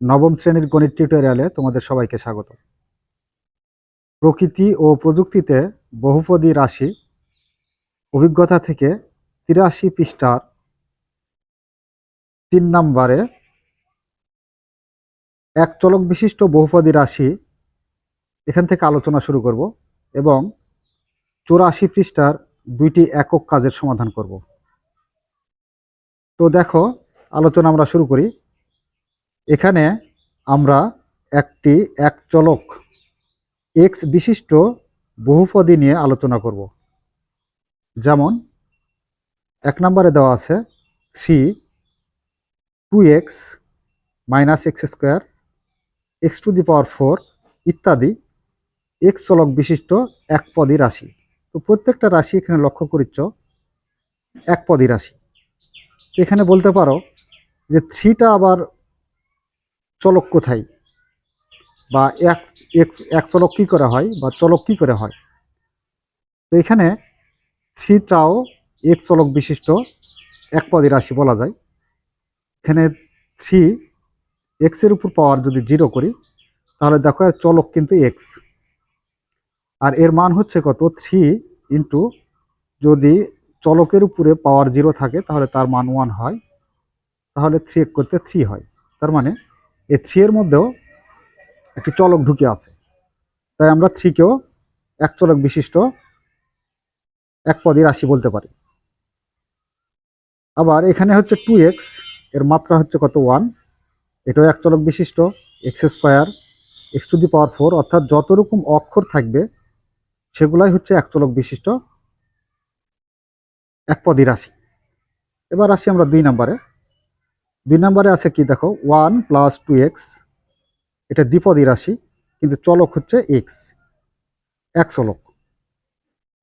নবম শ্রেণির গণিত টিউটোরিয়ালে তোমাদের সবাইকে স্বাগত। প্রকৃতি ও প্রযুক্তিতে বহুপদী রাশি অভিজ্ঞতা থেকে তিরাশি পৃষ্ঠার তিন নম্বরে এক চলক বিশিষ্ট বহুপদী রাশি এখান থেকে আলোচনা শুরু করব এবং চৌরাশি পৃষ্ঠার দুইটি একক কাজের সমাধান করব। তো দেখো, আলোচনা আমরা শুরু করি। এখানে আমরা একটি এক চলক এক্স বিশিষ্ট বহুপদী নিয়ে আলোচনা করব। যেমন, এক নম্বরে দেওয়া আছে three two x minus x square, x to the power four ইত্যাদি এক্স চলক বিশিষ্ট এক একপদী রাশি। তো প্রত্যেকটা রাশি এখানে লক্ষ্য করিচ্ছ, একপদী রাশি। এখানে বলতে পারো যে থ্রিটা আবার চলক কোথায়? বা এক, এক- চলক কী করে হয় বা চলক কী করে হয়? তো এখানে থ্রিটাও এক চলক বিশিষ্ট একপদী রাশি বলা যায়। এখানে থ্রি এক্সের উপর পাওয়ার যদি জিরো করি, তাহলে দেখো এর চলক কিন্তু এক্স। আর এর মান হচ্ছে কত? থ্রি ইন্টু যদি চলকের উপরে পাওয়ার জিরো থাকে, তাহলে তার মান ওয়ান হয়। তাহলে থ্রি এক করতে থ্রি হয়। তার মানে এই থ্রি এর মধ্যেও একটি চলক ঢুকে আছে। তাই আমরা থ্রিকেও এক চলক বিশিষ্ট এক পদী রাশি বলতে পারি। আবার এখানে হচ্ছে টু এক্সের মাত্রা হচ্ছে কত? ওয়ান এটাও এক চলক বিশিষ্ট x square x to the power four অর্থাৎ যত রকম অক্ষর থাকবে, সেগুলাই হচ্ছে এক চলক বিশিষ্ট, এক পদী রাশি। এবার আসি আমরা দুই নম্বরে। দুই নম্বরে আছে কি দেখো? One plus two x. এটা দ্বিপদী রাশি, কিন্তু চলক হচ্ছে এক্স। এক চলক।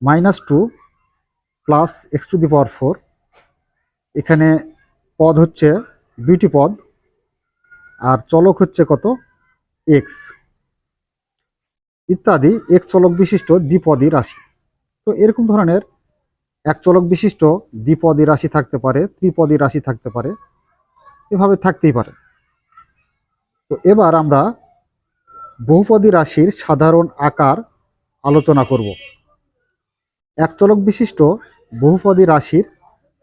Minus two plus x to the power four. এখানে পদ হচ্ছে দুইটি পদ, আর চলক হচ্ছে কত? এক্স। ইত্যাদি এক চলক বিশিষ্ট দ্বিপদী রাশি। তো এরকম ধরনের এক চলক বিশিষ্ট দ্বিপদী রাশি থাকতে পারে, ত্রিপদী রাশি থাকতে পারে। এভাবে থাকতেই পারে। তো এবার আমরা বহুপদী রাশির সাধারণ আকার আলোচনা করব। এক চলক বিশিষ্ট বহুপদী রাশির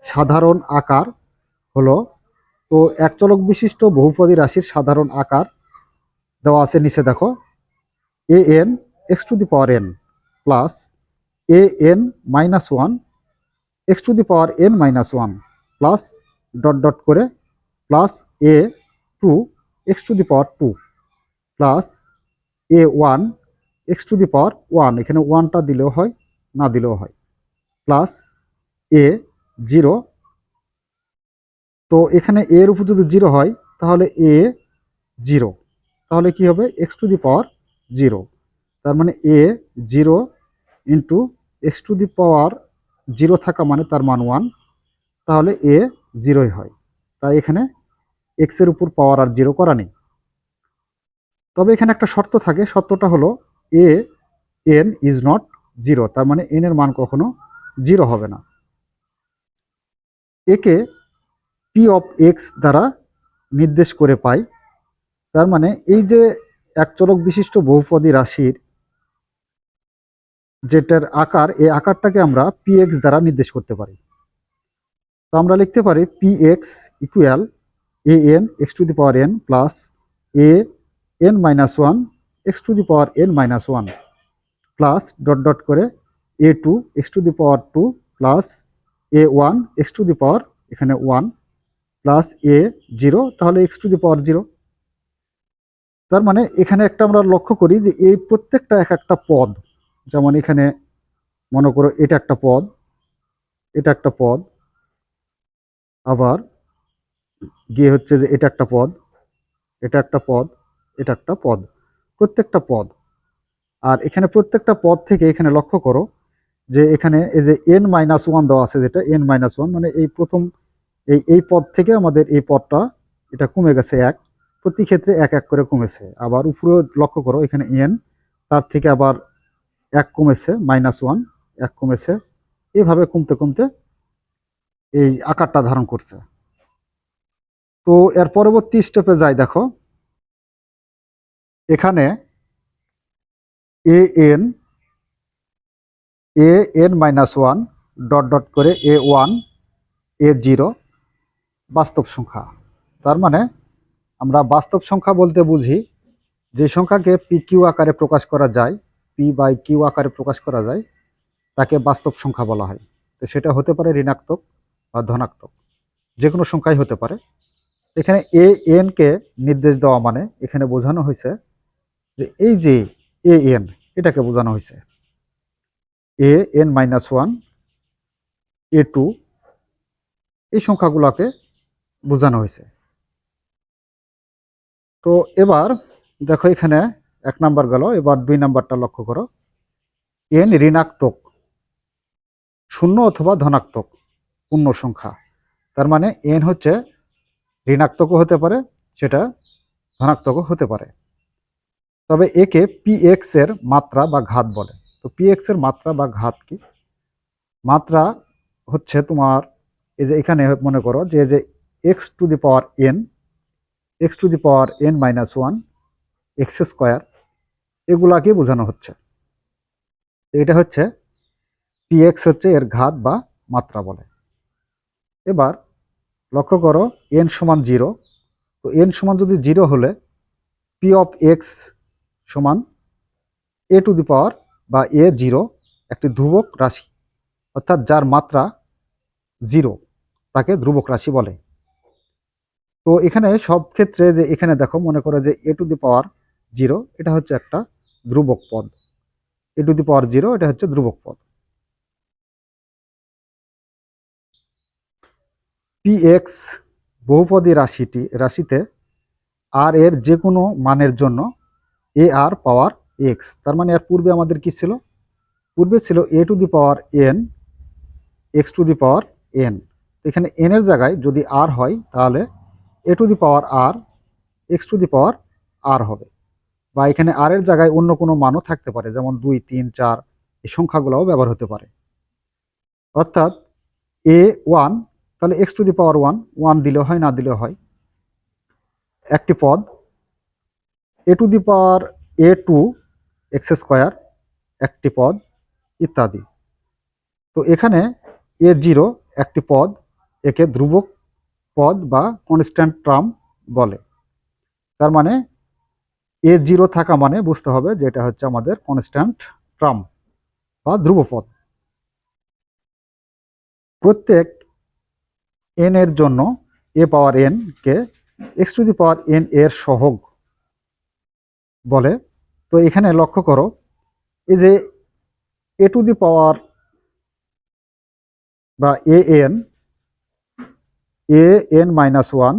সাধারণ আকার হলো, তো এক চলক বিশিষ্ট বহুপদী রাশির সাধারণ আকার দেওয়া আছে নিচে দেখো, a n x to the power n plus a n minus one, x to the power n minus one plus dot dot করে plus a two x to the power two plus a one x to the power one. এখানে ওয়ানটা দিলেও হয়, না দিলেও হয়। Plus a zero. তো এখানে এর উপর যদি জিরো হয়, তাহলে এ জিরো। তাহলে কি হবে? X to the power zero. তার মানে a zero into x to the power zero থাকা মানে তার মান ওয়ান। তাহলে এ জিরোই হয়। তাই এখানে এক্সের উপর পাওয়ার আর জিরো করা নেই। তবে এখানে একটা শর্ত থাকে, শর্তটা হলো a n is not zero তার মানে এন এর মান কখনো জিরো হবে না। একে পি অফ এক্স দ্বারা নির্দেশ করে পাই, তার মানে এই যে এক চলক বিশিষ্ট বহুপদী রাশির যেটার আকার, এই আকারটাকে আমরা পি এক্স দ্বারা নির্দেশ করতে পারি। তো আমরা লিখতে পারি p x equal a n x to the power n plus a n minus one x to the power n minus one plus dot dot করে a two x to the power two plus a one x to the power এখানে one plus a zero তাহলে x to the power zero তার মানে এখানে একটা আমরা লক্ষ্য করি যে এই প্রত্যেকটা এক একটা পদ, যেমন এখানে মনে করো এটা একটা পদ, এটা একটা পদ, আবার গিয়ে হচ্ছে যে এটা একটা পদ, এটা একটা পদ, এটা একটা পদ, প্রত্যেকটা পদ। আর এখানে প্রত্যেকটা পদ থেকে এখানে লক্ষ্য করো যে এখানে এই যে এন মাইনাস ওয়ান দেওয়া আছে যেটা এন মাইনাস ওয়ান মানে এই প্রথম, এই এই পদ থেকে আমাদের এই পদটা, এটা কমে গেছে এক। প্রতি ক্ষেত্রে এক এক করে কমেছে। আবার উপরেও লক্ষ্য করো এখানে এন তার থেকে আবার এক কমেছে মাইনাস ওয়ান এক কমেছে। এভাবে কমতে কমতে এই আকারটা ধারণ করছে। তো এর পরবর্তী স্টেপে যাই, দেখো। এখানে a n a n minus one dot dot করে এ ওয়ান এ জিরো বাস্তব সংখ্যা। তার মানে আমরা বাস্তব সংখ্যা বলতে বুঝি, যে সংখ্যাকে পি কিউ আকারে প্রকাশ করা যায় পি বাই কিউ আকারে প্রকাশ করা যায়, তাকে বাস্তব সংখ্যা বলা হয়। তো সেটা হতে পারে ঋণাত্মক বা ধনাত্মক যে কোনো সংখ্যাই হতে পারে। এখানে এ এনকে নির্দেশ দেওয়া মানে এখানে বোঝানো হয়েছে যে এই যে এ এন এটাকে বোঝানো হয়েছে। A n minus one a two এই সংখ্যাগুলোকে বোঝানো হয়েছে। তো এবার দেখো এখানে এক নাম্বার গেল, এবার দুই নাম্বারটা লক্ষ্য করো। এন ঋণাত্মক, শূন্য অথবা ধনাত্মক পূর্ণ সংখ্যা। তার মানে এন হচ্ছে ঋণাত্মকও হতে পারে, সেটা ধনাত্মকও হতে পারে। তবে একে পি এক্সের মাত্রা বা ঘাত বলে। তো পি এক্সের মাত্রা বা ঘাত কি? মাত্রা হচ্ছে তোমার, এই যে এখানে মনে করো যে যে x to the power n x to the power n minus one x square এগুলাকে বোঝানো হচ্ছে। এটা হচ্ছে পি এক্স হচ্ছে এর ঘাত বা মাত্রা বলে। এবার লক্ষ্য করো এন সমান জিরো তো এন সমান যদি জিরো হলে পি অফ এক্স সমান এ টু দি পাওয়ার বা এ জিরো একটি ধ্রুবক রাশি, অর্থাৎ যার মাত্রা জিরো তাকে ধ্রুবক রাশি বলে। তো এখানে সব ক্ষেত্রে যে এখানে দেখো, মনে করো যে এ টু দি পাওয়ার জিরো এটা হচ্ছে একটা ধ্রুবক পদ। A to the power zero এটা হচ্ছে ধ্রুবক পদ। পি এক্স বহুপদী রাশিটি, রাশিতে আর এর যে কোনো মানের জন্য এ আর পাওয়ার এক্স তার মানে এর পূর্বে আমাদের কি ছিল? পূর্বে ছিল a to the power n x to the power n এখানে এন এর জায়গায় যদি আর হয়, তাহলে a to the power r x to the power r হবে। বা এখানে আর এর জায়গায় অন্য কোনো মানও থাকতে পারে, যেমন দুই, তিন, চার, এই সংখ্যাগুলোও ব্যবহার হতে পারে। অর্থাৎ এ ওয়ান তাহলে x to the power one one দিলে হয়, না দিলে হয়। একটি পদ a to the power a two x square, একটি পদ, ইত্যাদি। তো এখানে এ জিরো, একটি পদ, একে ধ্রুবক পদ বা কনস্ট্যান্ট ট্রাম বলে। তার মানে এ জিরো থাকা মানে বুঝতে হবে যে এটা হচ্ছে আমাদের কনস্ট্যান্ট ট্রাম বা ধ্রুবপদ প্রত্যেক এন এর জন্য a power n K x to the power n এর সহগ বলে। তো এখানে লক্ষ্য করো, এই যে এ টু দি পাওয়ার বা a n a n minus one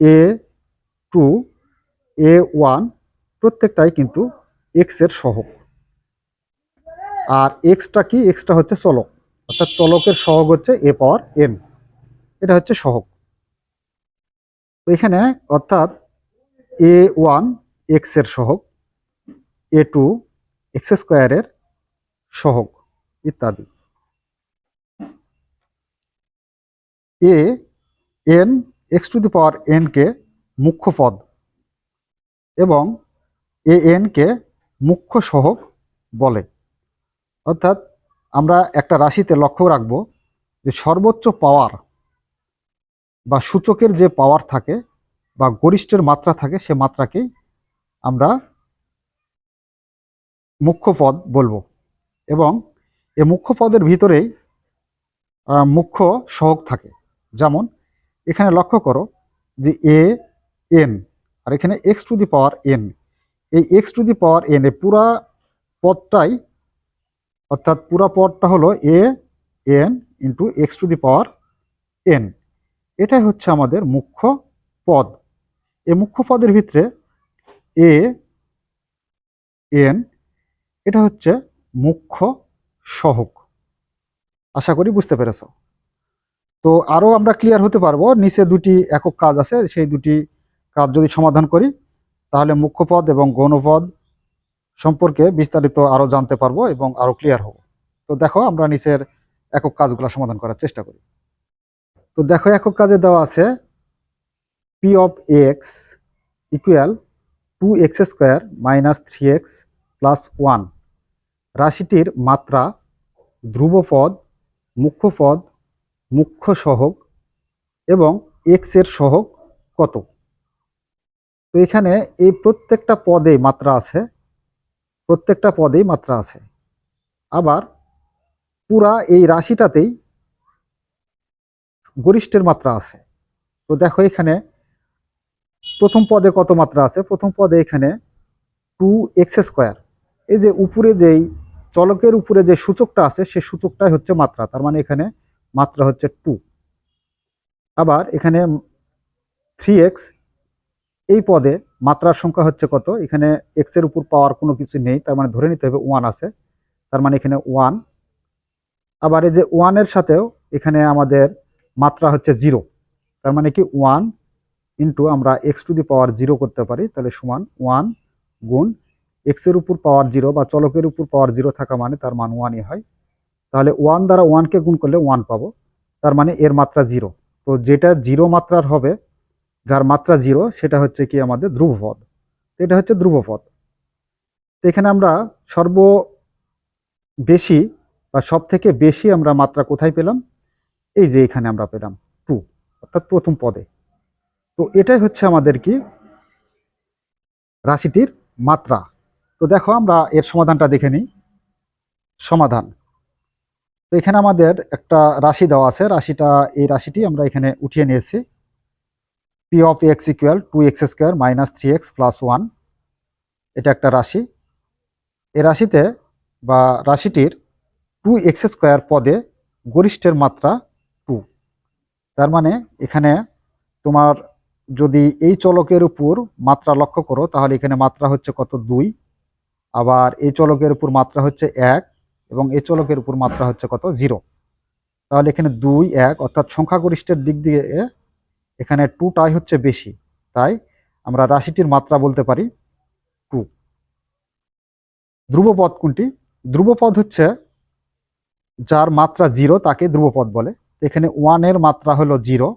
a two a one প্রত্যেকটাই কিন্তু এক্সের সহগ। আর এক্সটা কি? এক্সটা হচ্ছে চলক। অর্থাৎ চলকের সহগ হচ্ছে এ পাওয়ার এন। এটা হচ্ছে সহগ। তো এখানে অর্থাৎ এ ওয়ান এক্সের সহগ, এ টু এক্স স্কোয়ারের সহগ ইত্যাদি। A n x to the power NK মুখ্য পদ এবং এ এনকে মুখ্য সহগ বলে। অর্থাৎ আমরা একটা রাশিতে লক্ষ্য রাখব যে সর্বোচ্চ পাওয়ার বা সূচকের যে পাওয়ার থাকে বা গরিষ্ঠের মাত্রা থাকে, সে মাত্রাকেই আমরা মুখ্য পদ বলব। এবং এ মুখ্য পদের ভিতরেই মুখ্য সহগ থাকে। যেমন, এখানে লক্ষ্য করো যে এ, এন, আর এখানে x to the power n এই x to the power n এ পুরা পদটাই অর্থাৎ পুরা পদটা হলো a, n into x to the power n এটাই হচ্ছে আমাদের মুখ্য পদ। এই মুখ্য পদের ভিতরে এ, এন, এটা হচ্ছে মুখ্য সহক। আশা করি বুঝতে পেরেছ। তো আরও আমরা ক্লিয়ার হতে পারব, নিচে দুটি একক কাজ আছে, সেই দুটি কাজ যদি সমাধান করি, তাহলে মুখ্য পদ এবং গৌণপদ সম্পর্কে বিস্তারিত আরও জানতে পারব এবং আরও ক্লিয়ার হব। তো দেখো, আমরা নিচের একক কাজগুলো সমাধান করার চেষ্টা করি। তো দেখো, একক কাজে দেওয়া আছে p of x equal to x square minus three x plus one রাশিটির মাত্রা, ধ্রুবপদ মুখ্য পদ মুখ্য সহগ এবং এক্সের সহগ কত? তো এখানে এই প্রত্যেকটা পদে মাত্রা আছে। প্রত্যেকটা পদেই মাত্রা আছে। আবার পুরা এই রাশিটাতেই গরিষ্ঠের মাত্রা আছে। তো দেখো এখানে প্রথম পদে কত মাত্রা আছে? প্রথম পদে এখানে টু এক্স স্কোয়ার এই যে উপরে যেই চলকের উপরে যে সূচকটা আছে, সে সূচকটাই হচ্ছে মাত্রা। তার মানে এখানে মাত্রা হচ্ছে টু আবার এখানে থ্রি এক্স এই পদে মাত্রার সংখ্যা হচ্ছে কত? এখানে এক্সের উপর পাওয়ার কোনো কিছু নেই, তার মানে ধরে নিতে হবে ওয়ান আছে। তার মানে এখানে ওয়ান আবার এই যে ওয়ানের সাথেও এখানে আমাদের মাত্রা হচ্ছে জিরো তার মানে কি ওয়ান ইন্টু আমরা x to the power zero করতে পারি, তাহলে সমান ওয়ান গুণ এক্সের উপর পাওয়ার জিরো বা চলকের উপর পাওয়ার জিরো থাকা মানে তার মান ওয়ানই হয়। তাহলে ওয়ান দ্বারা ওয়ানকে গুণ করলে ওয়ান পাবো, তার মানে এর মাত্রা জিরো তো যেটা জিরো মাত্রার হবে যার মাত্রা জিরো সেটা হচ্ছে কি আমাদের ধ্রুবপদ। এটা হচ্ছে ধ্রুবপদ। এখানে আমরা সর্ব বেশি বা সব থেকে বেশি আমরা মাত্রা কোথায় পেলাম? এই যে এখানে আমরা পেলাম টু অর্থাৎ প্রথম পদে। তো এটাই হচ্ছে আমাদের কি? রাশিটির মাত্রা। তো দেখো আমরা এর সমাধানটা দেখে নিই। সমাধান। তো এখানে আমাদের একটা রাশি দেওয়া আছে, রাশিটা, এই রাশিটি আমরা এখানে উঠিয়ে নিয়েছি। P of x equal to x square minus three x plus one এটা একটা রাশি। এই রাশিতে বা রাশিটির টু এক্স স্কোয়ার পদে গরিষ্ঠের মাত্রা টু তার মানে এখানে তোমার যদি এই চলকের উপর মাত্রা লক্ষ্য করো, তাহলে এখানে মাত্রা হচ্ছে কত? দুই। আবার এই চলকের উপর মাত্রা হচ্ছে এক এবং এই চলকের উপর মাত্রা হচ্ছে কত? জিরো। তাহলে এখানে দুই, এক, অর্থাৎ সংখ্যাগরিষ্ঠের দিক দিয়ে এখানে টুটাই হচ্ছে বেশি। তাই আমরা রাশিটির মাত্রা বলতে পারি টু। ধ্রুবপদ কোনটি? ধ্রুবপদ হচ্ছে যার মাত্রা জিরো, তাকে ধ্রুবপদ বলে। এখানে ওয়ানের মাত্রা হলো জিরো,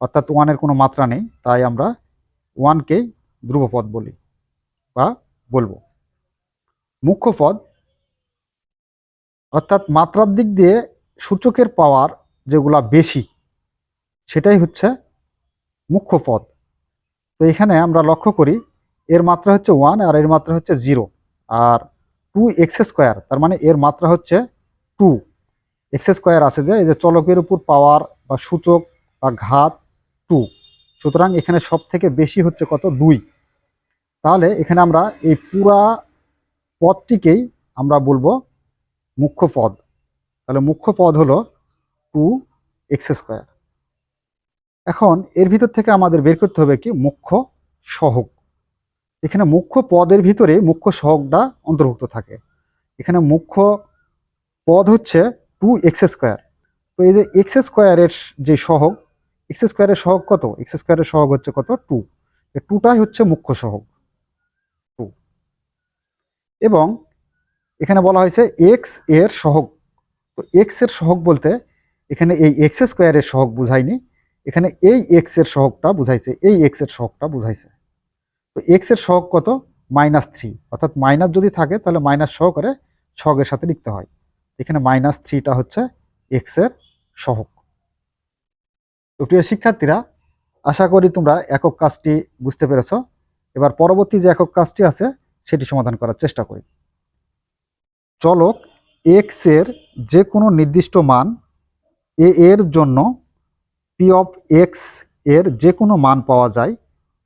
অর্থাৎ ওয়ানের কোনো মাত্রা নেই, তাই আমরা ওয়ানকেই ধ্রুবপদ বলি বা বলব। মুখ্য পদ, অর্থাৎ মাত্রার দিক দিয়ে সূচকের পাওয়ার যেগুলা বেশি, সেটাই হচ্ছে মুখ্য পদ। তো এখানে আমরা লক্ষ্য করি, এর মাত্রা হচ্ছে ওয়ান আর এর মাত্রা হচ্ছে জিরো আর টু এক্স স্কোয়ার তার মানে এর মাত্রা হচ্ছে টু এক্স স্কোয়ার আছে যে, এই যে চলকের উপর পাওয়ার বা সূচক বা ঘাত টু সুতরাং এখানে সব থেকে বেশি হচ্ছে কত? দুই। তাহলে এখানে আমরা এই পুরা পদটিকেই আমরা বলব মুখ্য পদ। তাহলে মুখ্য পদ হলো টু এক্স স্কোয়ার এখন এর ভিতর থেকে আমাদের বের করতে হবে কি? মুখ্য সহগ এখানে মুখ্য পদের ভিতরে মুখ্য সহগটা অন্তর্ভুক্ত থাকে। এখানে মুখ্য পদ হচ্ছে টু এক্স স্কোয়ার তো এই যে এক্স স্কোয়ারের যে সহগ এক্স স্কোয়ারের সহগ কত? এক্স স্কোয়ারের সহগ হচ্ছে কত? টু টুটাই হচ্ছে মুখ্য সহগ টু এবং এখানে বলা হয়েছে এক্সের সহগ তো এক্সের সহগ বলতে এখানে এই এক্স স্কোয়ারের সহগ বুঝায়নি এখানে এই এক্সের সহগটা বুঝাইছে, এই এক্সের সহগটা বুঝাইছে। তো এক্সের সহগ কত? মাইনাস থ্রি অর্থাৎ মাইনাস যদি থাকে, তাহলে মাইনাস সহকারে সহগের সাথে লিখতে হয়। এখানে মাইনাস থ্রিটা হচ্ছে এক্সের সহগ। তো প্রিয় শিক্ষার্থীরা, আশা করি তোমরা একক কাজটি বুঝতে পেরেছ। এবার পরবর্তী যে একক কাজটি আছে, সেটি সমাধান করার চেষ্টা করি। চলক এক্সের যে কোনো নির্দিষ্ট মান এ এর জন্য পি অফ এক্সের যে কোনো মান পাওয়া যায়,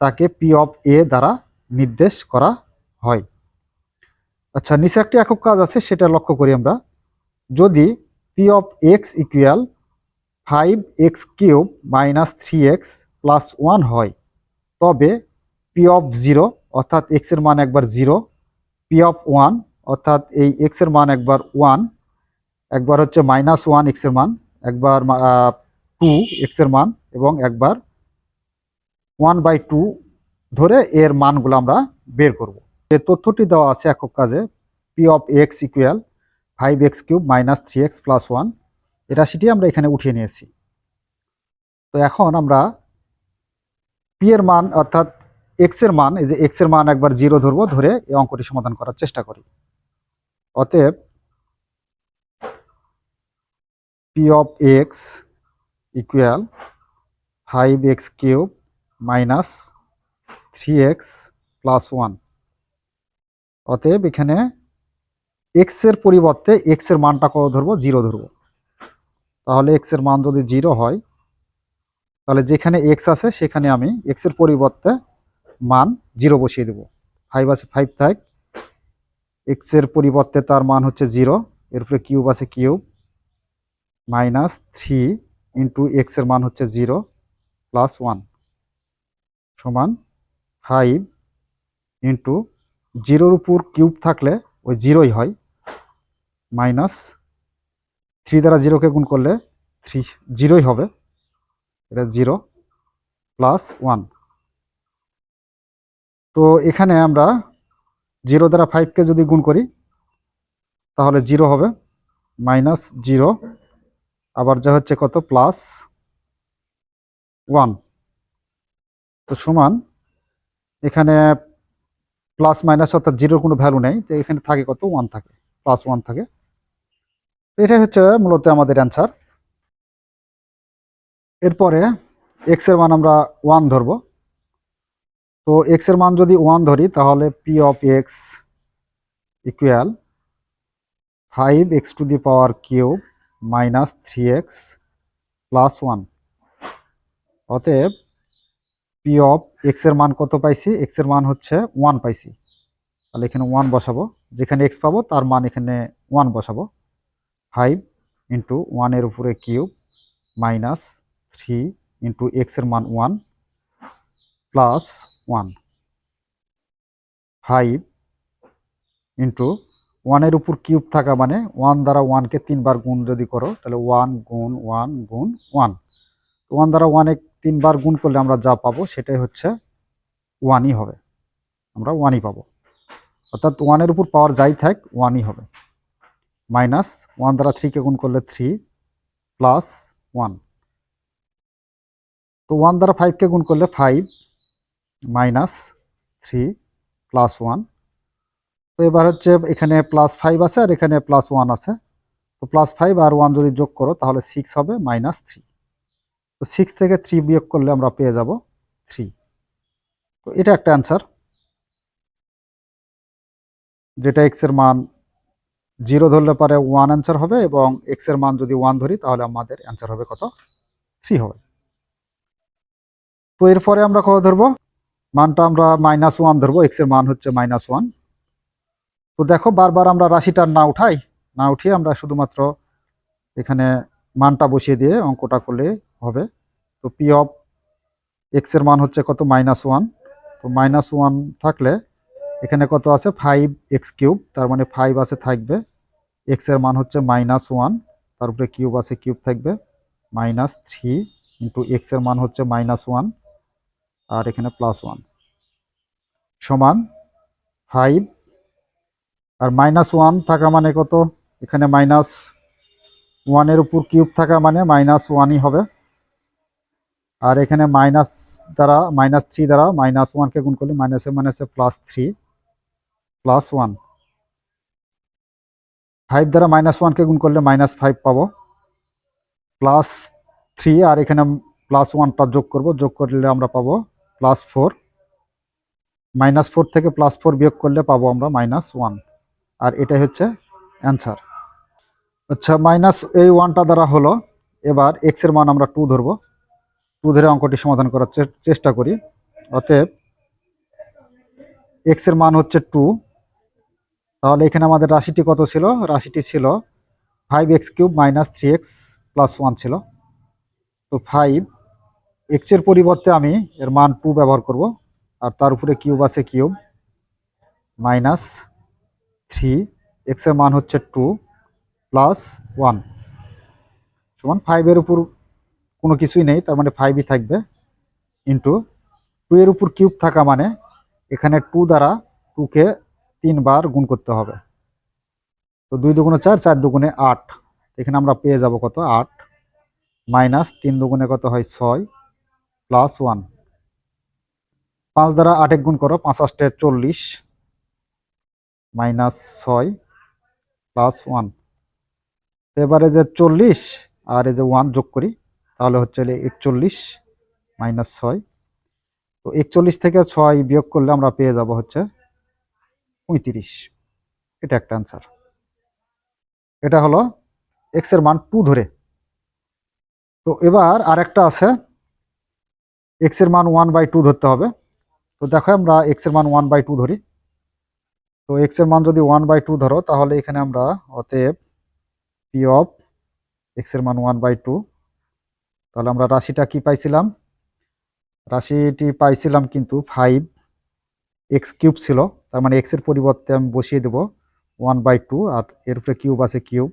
তাকে পি অফ এ দ্বারা নির্দেশ করা হয়। আচ্ছা নিচে একটি একক কাজ আছে, সেটা লক্ষ্য করি আমরা। যদি p of x equal five x cube minus three x plus one হয়, তবে পি অফ জিরো অর্থাৎ এক্সের মান একবার জিরো পি অফ ওয়ান অর্থাৎ এই এক্সের মান একবার ওয়ান একবার হচ্ছে মাইনাস ওয়ান এক্সের মান, একবার টু এক্সের মান এবং একবার ওয়ান বাই টু ধরে এর মানগুলো আমরা বের করব। যে তথ্যটি দেওয়া আছে একক কাজে p of x equal five x cube minus three x plus one এই রাশিটি আমরা এখানে উঠিয়ে নিয়েছি। তো এখন আমরা পি এর মান অর্থাৎ এক্সের মান, এই যে এক্সের মান একবার জিরো ধরবো, ধরে এই অঙ্কটি সমাধান করার চেষ্টা করি। অতএব p of x equal five x cube minus three x plus one অতএব এখানে এক্সের পরিবর্তে এক্সের মানটা কত ধরবো? জিরো ধরবো। তাহলে এক্সের মান যদি জিরো হয়, তাহলে যেখানে এক্স আছে সেখানে আমি এক্সের পরিবর্তে মান জিরো বসিয়ে দেবো। ফাইভ আছে ফাইভ থাক এক্সের পরিবর্তে তার মান হচ্ছে জিরো এরপরে কিউব আছে কিউব মাইনাস থ্রি ইন্টু এক্সের মান হচ্ছে জিরো প্লাস ওয়ান সমান ফাইভ ইন্টু জিরোর উপর কিউব থাকলে ওই জিরোই হয় মাইনাস থ্রি দ্বারা জিরোকে গুণ করলে থ্রি জিরোই হবে। এটা জিরো প্লাস ওয়ান তো এখানে আমরা জিরো দ্বারা ফাইভকে যদি গুণ করি, তাহলে জিরো হবে মাইনাস জিরো আবার যা হচ্ছে কত? Plus one. তো সমান, এখানে প্লাস মাইনাস অর্থাৎ জিরোর কোনো ভ্যালু নেই, তো এখানে থাকে কত? ওয়ান থাকে, প্লাস ওয়ান থাকে। এটাই হচ্ছে মূলত আমাদের অ্যান্সার। এরপরে এক্সের মান আমরা ওয়ান ধরবো। তো এক্সের মান যদি ওয়ান ধরি, তাহলে p of x equal five x to the power cube minus three x plus one অতএব পি অফ এক্সের মান কত পাইছি? এক্সের মান হচ্ছে ওয়ান পাইছি। তাহলে এখানে ওয়ান বসাবো। যেখানে এক্স পাবো, তার মান এখানে ওয়ান বসাবো। ফাইভ ইন্টু ওয়ানের উপরে কিউব মাইনাস থ্রি ইন্টু এক্সের মান one plus one five into ওয়ানের উপর কিউব থাকা মানে ওয়ান দ্বারা ওয়ানকে তিনবার গুণ যদি করো, তাহলে ওয়ান গুণ ওয়ান গুণ ওয়ান। ওয়ান দ্বারা ওয়ানে তিনবার গুণ করলে আমরা যা পাবো সেটাই হচ্ছে ওয়ানই হবে। আমরা ওয়ানই পাবো। অর্থাৎ ওয়ানের উপর পাওয়ার যাই থাক, ওয়ানই হবে। মাইনাস ওয়ান দ্বারা থ্রিকে গুণ করলে থ্রি প্লাস ওয়ান তো ওয়ান দ্বারা ফাইভকে গুণ করলে five minus three plus one তো এবার হচ্ছে এখানে প্লাস ফাইভ আছে আর এখানে প্লাস ওয়ান আছে। তো প্লাস ফাইভ আর ওয়ান যদি যোগ করো তাহলে সিক্স হবে মাইনাস থ্রি তো সিক্স থেকে থ্রি বিয়োগ করলে আমরা পেয়ে যাব থ্রি তো এটা একটা অ্যান্সার যেটা এক্সের মান জিরো ধরলে পারে ওয়ান অ্যান্সার হবে এবং এক্সের মান যদি ওয়ান ধরি তাহলে আমাদের অ্যান্সার হবে কত? থ্রি হবে। তো এরপরে আমরা কত ধরবো? মানটা আমরা মাইনাস ওয়ান ধরবো এক্সের মান হচ্ছে মাইনাস ওয়ান তো দেখো বারবার আমরা রাশিটা না উঠাই, না উঠিয়ে আমরা শুধুমাত্র এখানে মানটা বসিয়ে দিয়ে অঙ্কটা করলে হবে। তো পি অফ এক্সের মান হচ্ছে কত? মাইনাস ওয়ান তো মাইনাস ওয়ান থাকলে এখানে কত আছে? ফাইভ এক্স কিউব তার মানে ফাইভ আছে, থাকবে। এক্সের মান হচ্ছে মাইনাস ওয়ান তার উপরে কিউব আছে কিউব থাকবে। মাইনাস থ্রি ইন্টু এক্সের মান হচ্ছে মাইনাস ওয়ান আর এখানে প্লাস ওয়ান সমান ফাইভ আর মাইনাস ওয়ান থাকা মানে কত? এখানে মাইনাস ওয়ানের উপর কিউব থাকা মানে মাইনাস ওয়ানই হবে। আর এখানে মাইনাস দ্বারা মাইনাস থ্রি দ্বারা মাইনাস ওয়ানকে গুণ করলে মাইনাসে মাইনাসে plus three plus one five দ্বারা মাইনাস ওয়ানকে গুণ করলে মাইনাস ফাইভ পাবো। প্লাস থ্রি আর এখানে প্লাস ওয়ানটা যোগ করব, যোগ করলে আমরা পাবো প্লাস ফোর মাইনাস ফোর থেকে প্লাস ফোর বিয়োগ করলে পাবো আমরা মাইনাস ওয়ান আর এটাই হচ্ছে অ্যান্সার আচ্ছা মাইনাস এই ওয়ানটা দ্বারা হলো, এবার এক্সের মান আমরা টু ধরবো। টু ধরে অঙ্কটি সমাধান করার চেষ্টা করি। অতএব এক্সের মান হচ্ছে টু তাহলে এখানে আমাদের রাশিটি কত ছিল? রাশিটি ছিল five x cube minus three x plus one ছিল। তো ফাইভ এক্সের পরিবর্তে আমি এর মান টু ব্যবহার করব। আর তার উপরে কিউব আছে কিউব মাইনাস থ্রি এক্সের মান হচ্ছে টু প্লাস ওয়ান সমান ফাইভের উপর কোনো কিছুই নেই, তার মানে ফাইভই থাকবে ইন্টু টু এর উপর কিউব থাকা মানে এখানে টু দ্বারা টুকে তিনবার গুণ করতে হবে। তো দুই দুগুণে চার চার দুগুণে আট। এখানে আমরা পেয়ে যাব কত? আট মাইনাস তিন দুগুণে কত হয়? ছয় প্লাস ওয়ান পাঁচ দ্বারা আটেক গুণ করো, পাঁচ আষ্টে চল্লিশ। মাইনাস ছয় প্লাস ওয়ান। এবারে যে চল্লিশ আর এই যে ওয়ান যোগ করি, তাহলে হচ্ছে একচল্লিশ মাইনাস ছয়। তো একচল্লিশ থেকে ছয় বিয়োগ করলে আমরা পেয়ে যাব হচ্ছে পঁয়ত্রিশ। এটা একটা অ্যান্সার এটা হলো এক্সের মান টু ধরে। তো এবার আরেকটা আছে এক্সের মান ওয়ান বাই টু ধরতে হবে। তো দেখো আমরা এক্সের মান ওয়ান বাই টু ধরি। তো এক্সের মান যদি ওয়ান বাই টু ধরো, তাহলে এখানে আমরা অতএব পি অফ এক্সের মান ওয়ান বাই টু তাহলে আমরা রাশিটা কি পাইছিলাম? রাশিটি পাইছিলাম কিন্তু ফাইভ এক্স কিউব ছিল, তার মানে এক্সের পরিবর্তে আমি বসিয়ে দেব ওয়ান বাই টু আর এর উপরে কিউব আছে কিউব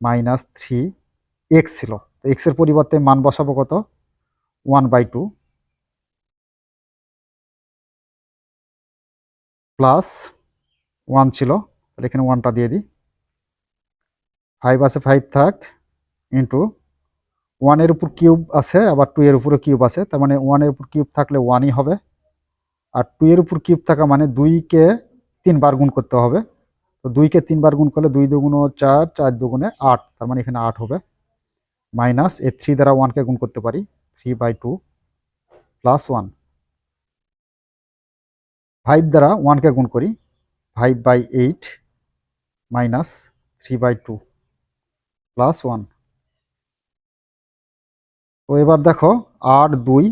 মাইনাস থ্রি এক্স ছিল। তো এক্সের পরিবর্তে মান বসাবো কত? One by two plus one ছিল, তাহলে এখানে ওয়ানটা দিয়ে দিই। ফাইভ আছে ফাইভ থাক ইন্টু ওয়ানের উপর কিউব আছে, আবার টু এর উপরে কিউব আছে, তার মানে ওয়ানের উপর কিউব থাকলে ওয়ানই হবে। আর টু এর উপর কিউব থাকা মানে দুইকে তিনবার গুণ করতে হবে। তো দুইকে তিনবার গুণ করলে দুই দুগুণ চার চার দুগুণে আট, তার মানে এখানে আট হবে। মাইনাস এ থ্রি দ্বারা ওয়ানকে গুণ করতে পারি three by two plus one five দ্বারা ওয়ানকে গুণ করি five by eight minus three by two plus one তো এবার দেখো আট দুই,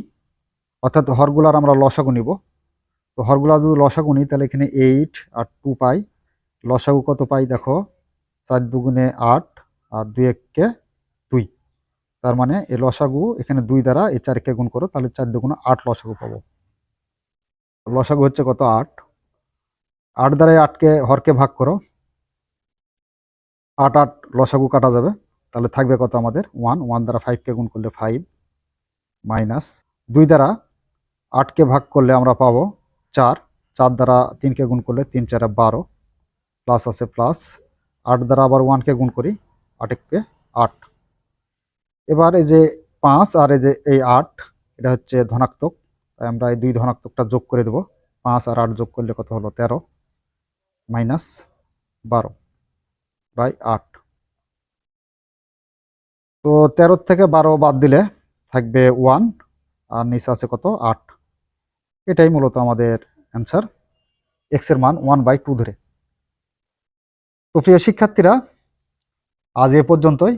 অর্থাৎ হরগুলার আমরা লসাগু নিব। তো হরগুলা যদি লসাগু নিই, তাহলে এখানে এইট আর টু পাই। লসাগু কত পাই দেখো? চার দুগুণে আট আর দুই এককে দুই। তার মানে এই লসাগু এখানে দুই দ্বারা এই চারকে গুণ করো, তাহলে চার দুগুণে আট লসাগু পাবো। লসাগু হচ্ছে কত? আট। আট দ্বারা আটকে হরকে ভাগ করো। আট আট লসাগু কাটা যাবে। তাহলে থাকবে কত আমাদের? ওয়ান। ওয়ান দ্বারা ফাইভকে গুণ করলে ফাইভ মাইনাস দুই দ্বারা আটকে ভাগ করলে আমরা পাবো চার। চার দ্বারা তিনকে গুণ করলে তিন, চারে বারো। প্লাস আছে প্লাস আট দ্বারা আবার ওয়ানকে গুণ করি, আটেককে আট। এবার এই যে পাঁচ আর এই যে এই আট, এটা হচ্ছে ধনাত্মক। তাই আমরা এই দুই ধনাত্মকটা যোগ করে দেব। পাঁচ আর আট যোগ করলে কত হলো? তেরো। মাইনাস বারো বাই আট। তো তেরো থেকে বারো বাদ দিলে থাকবে ওয়ান, আর নিচে আছে কত? আট। এটাই মূলত আমাদের অ্যান্সার। এক্সের মান ওয়ান বাই টু ধরে। তো প্রিয় শিক্ষার্থীরা, আজ এ পর্যন্তই।